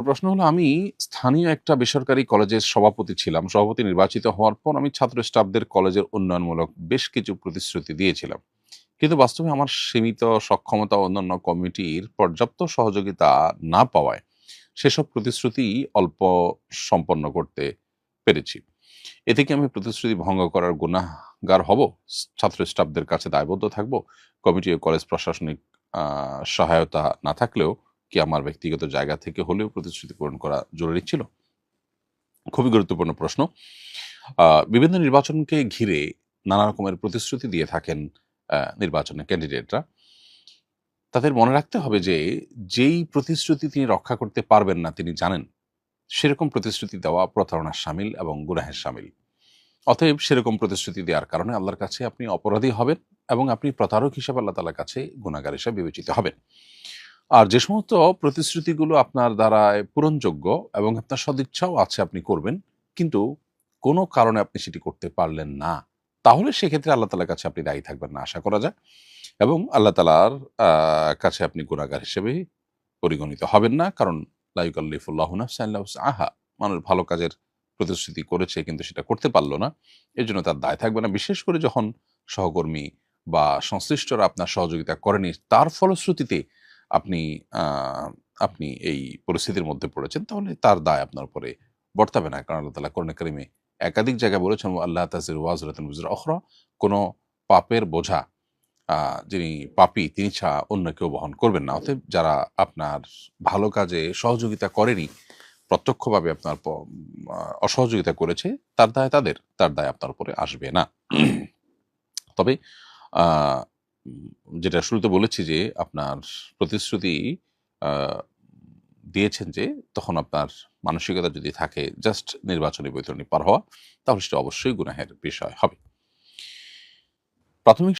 প্রশ্ন হলো, আমি স্থানীয় একটা বেসরকারি কলেজের সভাপতি ছিলাম। সভাপতি নির্বাচিত হওয়ার পর আমি ছাত্র স্টাফদের কলেজের উন্নয়নমূলক বেশ কিছু প্রতিশ্রুতি দিয়েছিলাম। কিন্তু বাস্তবে আমার সীমিত সক্ষমতা অন্যান্য কমিটির পর্যাপ্ত সহযোগিতা না পাওয়ায় সেসব প্রতিশ্রুতি অল্প সম্পন্ন করতে পেরেছি। এতে কি আমি প্রতিশ্রুতি ভঙ্গ করার গুনাহগার হব? ছাত্র স্টাফদের কাছে দায়বদ্ধ থাকব? কমিটি ও কলেজ প্রশাসনিক সহায়তা না থাকলেও কি আমার ব্যক্তিগত জায়গা থেকে হলেও প্রতিশ্রুতি পূরণ করা জরুরি ছিল? খুবই গুরুত্বপূর্ণ প্রশ্ন। বিভিন্ন নির্বাচনকে ঘিরে নানা রকমের প্রতিশ্রুতি দিয়ে থাকেন নির্বাচনের ক্যান্ডিডেটরা। তাদের মনে রাখতে হবে যে, যেই প্রতিশ্রুতি তিনি রক্ষা করতে পারবেন না তিনি জানেন, সেরকম প্রতিশ্রুতি দেওয়া প্রতারণার সামিল এবং গুনাহের সামিল অতএব সেরকম প্রতিশ্রুতি দেওয়ার কারণে আল্লাহর কাছে আপনি অপরাধী হবেন এবং আপনি প্রতারক হিসাবে আল্লাহ তাআলার কাছে গুনাহগার হিসেবে বিবেচিত হবেন। আর যে সমস্ত প্রতিশ্রুতিগুলো আপনার দ্বারায় পূরণযোগ্য এবং আপনার সদিচ্ছাও আছে আপনি করবেন, কিন্তু কোনো কারণে আপনি সেটি করতে পারলেন না, তাহলে সেক্ষেত্রে আল্লাহ তাআলার কাছে আপনি দায়ী থাকবেন না আশা করা যায় এবং আল্লাহ তাআলার আ কাছে আপনি গুনাহগার হিসেবে পরিগণিত হবেন না। কারণ লা ইউকাল্লিফুল্লাহু নাফসান ইল্লা উসআহা। মানুষ ভালো কাজের প্রতিশ্রুতি করেছে কিন্তু সেটা করতে পারল না। এজন্য তার দায় থাকবে না। বিশেষ করে যখন সহকর্মী বা সংশ্লিষ্টরা আপনার সহযোগিতা করেনি, তার ফলশ্রুতিতে আপনি আপনি এই পরিস্থিতির মধ্যে পড়েছেন, তাহলে তার দায় আপনার উপরে বর্তাবে না। কারণ আল্লাহ তাআলা কোরআনে কারিমে একাধিক জায়গায় বলেছেন, "ওয়াল্লা তাজিরু ওয়াজরাতুন উজরা উখরা" কোনো পাপের বোঝা যিনি পাপী তিনি ছাড়া অন্য কেউ বহন করবেন না। অতএব যারা আপনার ভালো কাজে সহযোগিতা করেনি, প্রত্যক্ষভাবে আপনার অসহযোগিতা করেছে, তার দায় তাদের, তার দায় আপনার উপরে আসবে না। তবে যেটা শুরুতে বলেছি যে, আপনার প্রতিশ্রুতি দিয়েছেন যে, তখন আপনার মানসিকতা যদি থাকে জাস্ট নির্বাচনী বৈতরণী পার হওয়া, তাহলে সেটা অবশ্যই গুনাহের বিষয় হবে। প্রাথমিক